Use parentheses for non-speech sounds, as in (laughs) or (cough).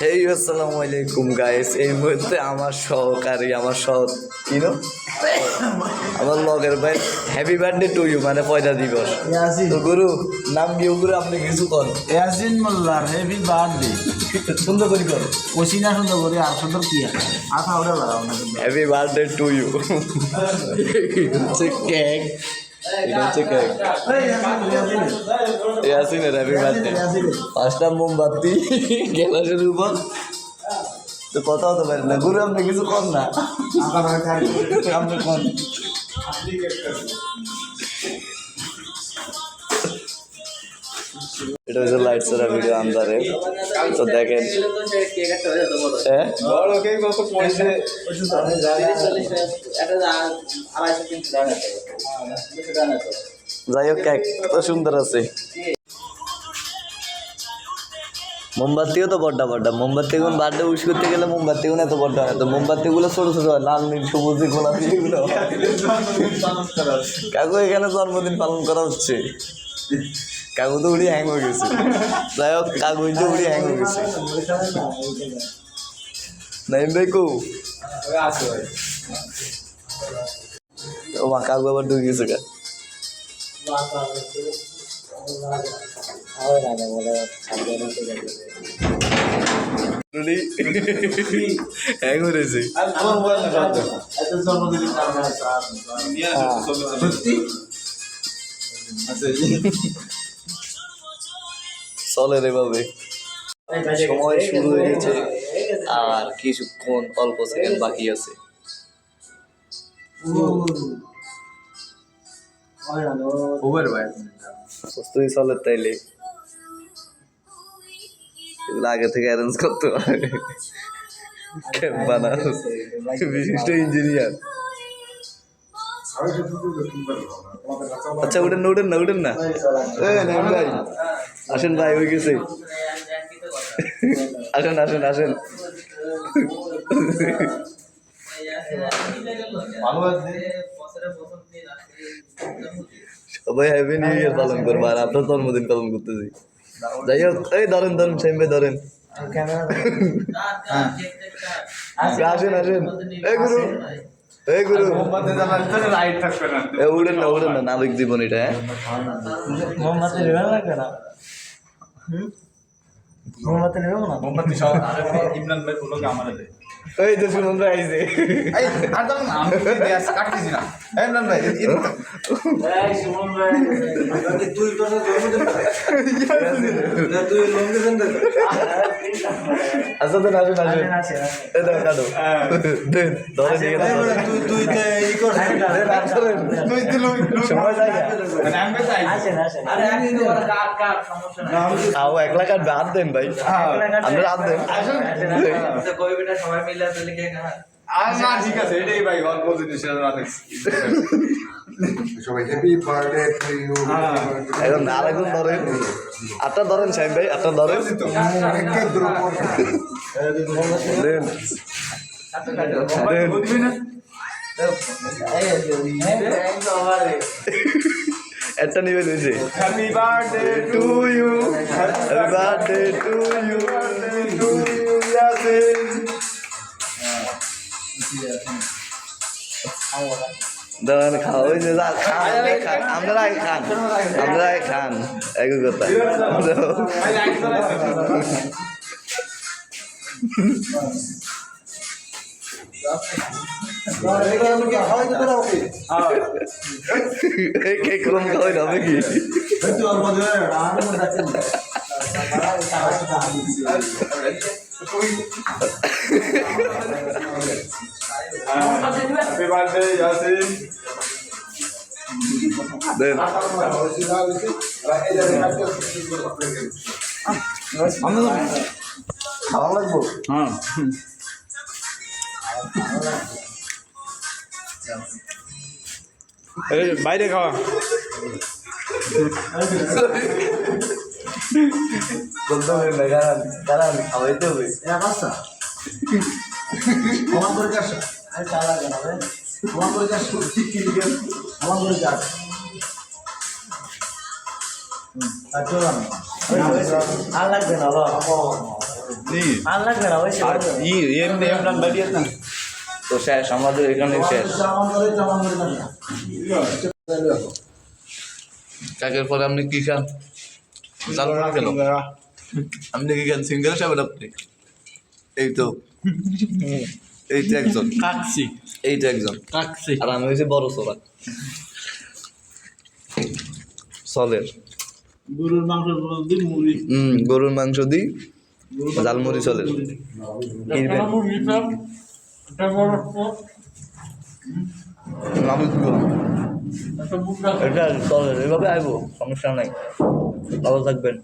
হেই আসসালামু আলাইকুম গাইস এই মুহূর্তে আমার সহকারী আমার সহ কিনো আমার লগের ভাই হ্যাপি বার্থডে টু ইউ মানে পয়লা দিবস। তো গুরু নাম কি গুরু আপনি কিছু কর ইয়াসিন মোল্লার হেভি বার্থডে সুন্দর করে কর ওসিনা সুন্দর করে আর সুন্দর কি লাগাও না happy birthday to you cake এটা হচ্ছে কেক ইয়াসিনের হ্যাপি বার্থডে পাঁচটা মোমবাতি গ্যালাসের উপর তো কথা হতে পারে না গুরু আপনি কিছু কর না। আপনি কর। এটা হচ্ছে লাইট সারা ভিডিও আন্দারে তো দেখেন। হ্যাঁ? যাই হোক কেক তো সুন্দর আছে। মোমবাতিও তো বড্ডা বড্ডা। মোমবাতি গুলো বার্থডে উইশ করতে গেলে মোমবাতি গুলো এত বড্ডা হয় তো মোমবাতি গুলো ছোট ছোট হয়, লাল, নীল, সবুজ গোলাপি এগুলো। কাকু, এখানে জন্মদিন পালন করা হচ্ছে। কাকু তো উড়ি হ্যাং হয়ে গেছে যাই হোক তো উড়ি হ্যাং হয়ে গেছে নাইম ভাই কো ও মা কাকু আবার ঢুকে গেছে গা হ্যাং হয়েছে চলে রে ভাবে সময় শুরু হয়ে গেছে আর কিছুক্ষণ অল্প সেকেন্ড বাকি আছে। প্রস্তুতি চলে তাইলে। এগুলো আগে থেকে অ্যারেঞ্জ করতে হবে। বিশিষ্ট ইঞ্জিনিয়ার আচ্ছা উঠেন না উঠেন না। উঠেন না ভাই। আসেন ভাই হয়ে গেছে। আসেন আসেন আসেন। সবাই হ্যাপি নিউ ইয়ার পালন করব আর আপনার জন্মদিন পালন করতেছি। যাই হোক এই ধরেন ধরেন সেম ভাই ধরেন। আসেন আসেন এই গুরু এই গুরু। এ উড়েন না উড়েন না নাবিক জীবন এটা হ্যাঁ? মোমবাতি নেবে না কেন? মোমবাতি নেবে না? এই তো সুমন ভাই আইছে আচ্ছা দেন আসেন আসেন। এই দেন কাটো। দেন ধরে নিয়ে গেলাম তুই তুই ই কর দেন আসেন সময় যায় আও এক লাখ কাটবে হাত দেন ভাই। আমরা হাত দেন। সবাই মিলে তাহলে কে ঠিক আছে এটাই ভাই অল্প জিনিস সবাই হ্যাপি বার্থডে টু ইউ এখন আরেকজন ধরেন। আটটা ধরেন সাইম ভাই আটটা ধরেন। দেন। একটা নিবে হয়েছে happy birthday to you happy birthday to you to you Yasin দাঁড়ান খাওয়া হয়েছে যা, খান খান। আমরা আগে খান। আমরা আগে খান একই কথা। এই কম খাওয়াই হবে কি? (laughs) (laughs) হ্যাপি বার্থডে ইয়াসিন দেন। খাওয়া লাগবো হ্যাঁ বাইরে খাওয়া। বলতে হবে খাওয়াইতে হবে। আমার করে কাজ আমি চালা কেন আমার করে কাজ আমার করে কাজ আর লাগবে না আর লাগবে না ওই আর ই এমনি এমরান বাড়িয়ে না তো শেষ আমাদের এখানে শেষ। কাকের পরে আপনি কি খান? চাল কেন আপনি কি খান? সিঙ্গেল সাহেবেন আপনি? এই তো। এই তো একজন। কাকসি। এই তো একজন। কাকসি। আর আমি হয়েছি বড় সোলা সলের গরুর মাংস দিয়ে মুড়ি? হুম গরুর মাংস দিই ঝালমুড়ি মুড়া এটা চলের এভাবে আইবো সমস্যা নাই। ভালো থাকবেন।